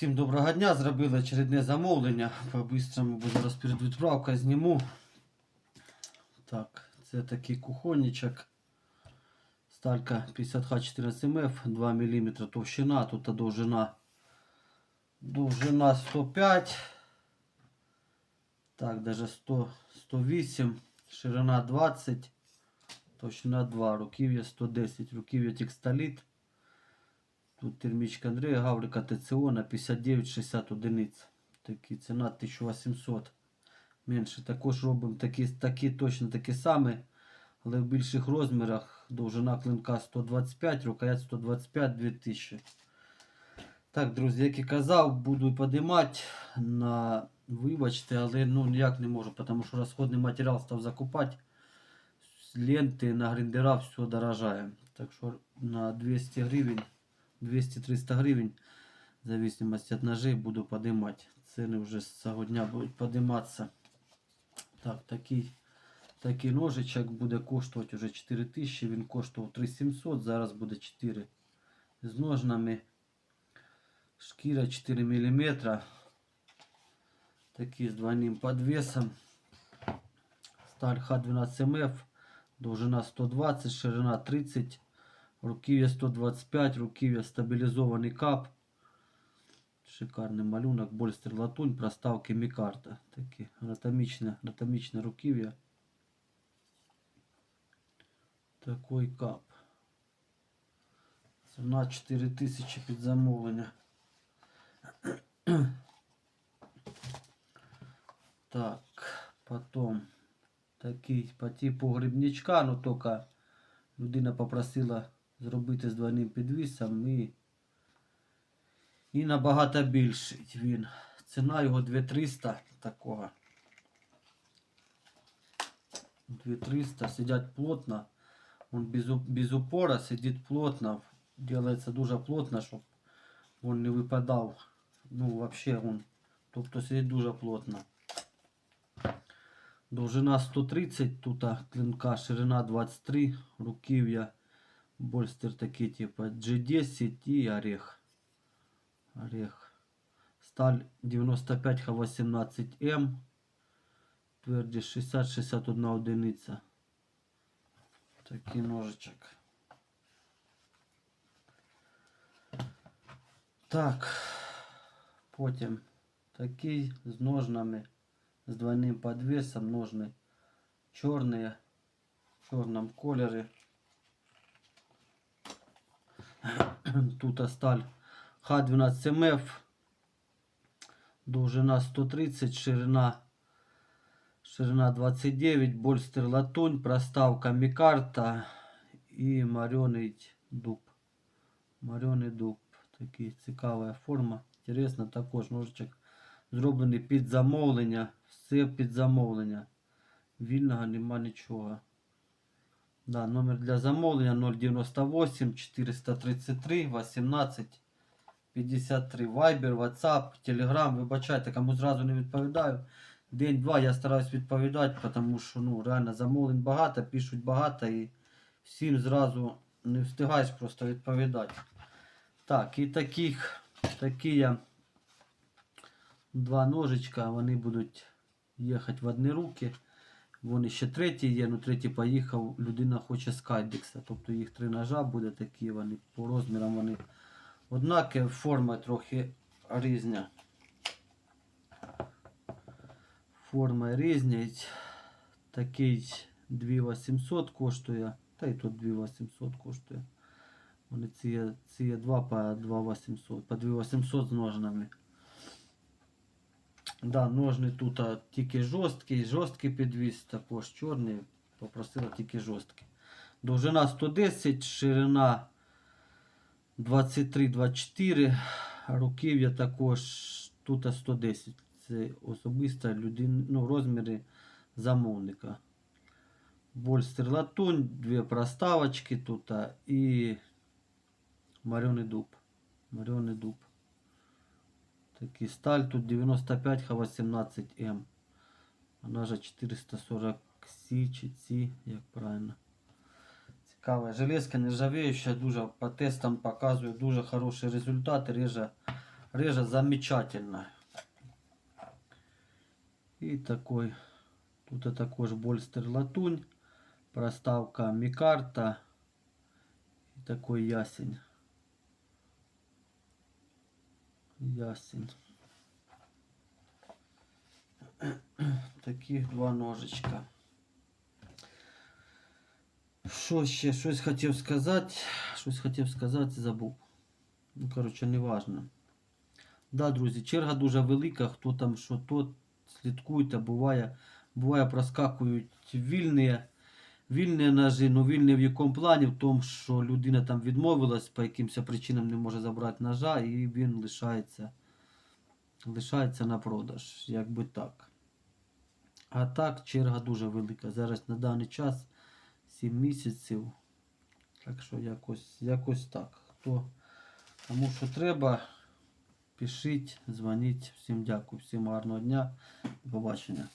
Всім доброго дня. Зробили очередне замовлення. По-бистрому, бо зараз перед зніму. Так, це такий кухонничок. Сталька 50Х14МФ, 2 мм товщина, тут довжина. Довжина 105. Так, даже 100, 108. Ширина 20. Товщина 2. Руків'я 110. Руків'я текстоліт. Тут термічка Андрея Гаврика ТЦО на 59,60 одиниць. Такі ціна 1800. Менше. Також робимо такі, такі точно такі самі, але в більших розмірах. Довжина клинка 125, рукоять 125 2000. Так, друзі, як і казав, буду подимати на вибачте, але ну ніяк не можу, тому що розходний матеріал став закупати. Ленти на гриндера все дорожає. Так що на 200 гривень 200-300 гривень, в зависимости от ножей, буду поднимать. Ціни вже з цього дня будуть подиматися. Так, такий, такий ножичок буде коштувати вже 4000, він коштував 3700, зараз буде 4 з ножнами. Шкіра 4 мм. Такий з двойним подвесом. Сталь Х12МФ. Довжина 120, ширина 30. Руків'я 125, руків'я стабілізований кап. Шикарний малюнок, больстер латунь, проставки мікарта. Такі анатомічне, анатомічне руків'я. Такий кап. Ціна 4000 під замовлення. Так, потом такий по типу грибничка, но только людина попросила зробити з двойним підвісом і, і набагато більший він. Ціна його 2300 такого. 2300 сидять плотно. Он без, без упора сидить плотно. Делается дуже плотно, щоб він не випадав. Ну, вообще он. Тобто сидить дуже плотно. Довжина 130, тут клинка, ширина 23, руків'я Больстер такие типа G10 и орех. Орех. Сталь 95Х18М. Твердість 60-61 одиниця. Такий ножичок. Так. Потім такий з ножнами, з двойним подвесом, ножни чорні, в чорному кольорі. Тут сталь Х12МФ. Довжина 130, ширина, ширина 29, больстер латунь, проставка мікарта і марьоний дуб. Марьоний дуб. Такий цікава форма. Інтересно, також ножичок зроблений під замовлення. Все під замовлення. Вільного нема нічого. Да, номер для замовлення 098 433 18 53. Viber, WhatsApp, Telegram. Вибачайте, кому зразу не відповідаю. День-два я стараюсь відповідати, тому що ну, реально замовлень багато, пишуть багато і всім зразу не встигаєш просто відповідати. Так, і таких, такі я два ножичка, вони будуть їхати в одні руки. Вони ще треті є, ну третій поїхав, людина хоче скайдекса. Тобто їх три ножа буде такі, вони по розмірам вони однакові, форма трохи різня. Форма різнять. Такий 2800 коштує. Та й тут 2800 коштує. Вони ці, є- ці є два по 2800, по 2800 з ножнами. Да, ножни тут а, тільки жорсткі, жорсткий підвіс, також чорний. Попросила тільки жорсткий. Довжина 110, ширина 23-24, руків'я також тут 110. Це особиста людина, ну, розміри замовника. Больстер латунь, дві проставочки тут а, і марьоний дуб. Марьоний дуб. Такий сталь тут 95 Х18М. Вона же 440 Сі чи Ці, як правильно. Цікава. Железка нержавеюча, дуже по тестам показує дуже хороші результати. Реже Реже замечательно. І такой, тут також больстер латунь, проставка мікарта і такой ясень. Ясень. Таких два ножичка. Що ще? Щось хотів сказати. Щось хотів сказати, забув. Ну, коротше, не важно. Да, друзі, черга дуже велика, хто там що то, слідкуйте, буває, буває проскакують вільні, вільні ножі, ну вільні в якому плані, в тому, що людина там відмовилась, по якимось причинам не може забрати ножа, і він лишається, лишається на продаж, якби так. А так, черга дуже велика. Зараз на даний час 7 місяців. Так що якось, якось так. Хто кому що треба, пишіть, дзвоніть. Всім дякую, всім гарного дня. До побачення.